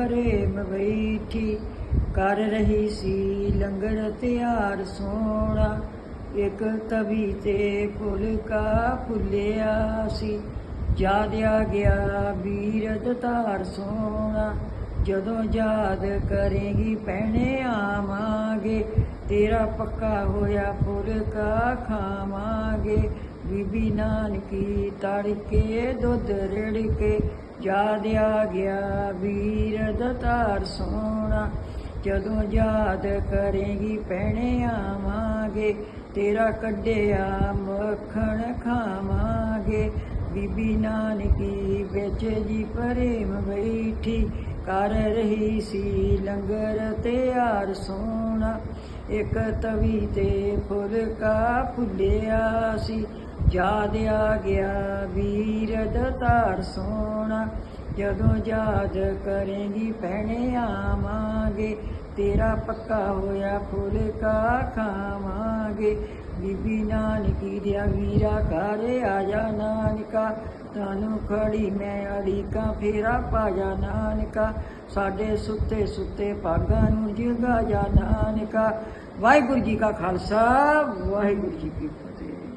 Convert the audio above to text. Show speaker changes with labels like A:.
A: ਘਰੇ ਬੈਠੀ, ਕਰ ਰਹੀ ਸੀ ਲੰਗਰ ਤਿਆਰ ਸੋਣਾ ਇੱਕ ਤਵੀ ਤੇ ਫੁਲਕਾ ਫੁੱਲਿਆ ਸੀ। ਜਾਦਿਆ ਗਿਆ ਵੀਰ ਧਾਰ ਸੋਣਾ ਜਦੋਂ ਯਾਦ ਕਰੇਗੀ ਪਹਿਣੇ ਆਵਾਂਗੇ, ਤੇਰਾ ਪੱਕਾ ਹੋਇਆ ਫੁਲਕਾ ਖਾਵਾਂਗੇ। ਬੀਬੀ ਨਾਨਕੀ ਤੜਕੇ ਦੁੱਧ ਰੜ ਕੇ ਯਾਦ ਆ ਗਿਆ, ਵੀਰ ਦਤਾਰ ਸੋਣਾ ਜਦੋਂ ਯਾਦ ਕਰੇਗੀ ਪਹਿਣੇ ਆਵਾਂਗੇ, ਤੇਰਾ ਕੱਢਿਆ ਮੱਖਣ ਖਾਵਾਂਗੇ। ਬੀਬੀ ਨਾਨਕੀ ਵਿੱਚ ਜੀ ਪ੍ਰੇਮ ਬੈਠੀ, ਕਰ ਰਹੀ ਸੀ ਲੰਗਰ ਤਿਆਰ ਸੋਣਾ ਇੱਕ ਤਵੀ ਤੇ ਫੁਲਕਾ ਫੁੱਲਿਆ ਸੀ। ਯਾਦ ਆ ਗਿਆ ਵੀਰ ਦਤਾਰ ਸੋਣਾ ਜਦੋਂ ਯਾਦ ਕਰੇਗੀ ਪਹਿਣੇ ਆਵਾਂਗੇ। ਤੇਰਾ ਪੱਕਾ ਹੋਇਆ ਫੁਲਕਾ ਖਾਵਾਂ। ਖਾਵਾਂਗੇ ਬੀਬੀ ਨਾਨਕੀ ਦਿਆ ਵੀਰਾ ਘਰ ਆ ਜਾ ਨਾਨਕਾ। ਤਾਨੂੰ ਖੜੀ ਮੈਂ ਅੜੀਕਾ ਫੇਰਾ ਪਾ ਨਾਨਕਾ। ਸਾਡੇ ਸੁੱਤੇ ਸੁੱਤੇ ਭਾਗਾਂ ਨੂੰ ਜਗਾ ਜਾ ਨਾਨਕਾ। ਵਾਹਿਗੁਰੂ ਜੀ ਕਾ ਖਾਲਸਾ, ਵਾਹਿਗੁਰੂ ਜੀ ਕੀ ਫਤਿਹ।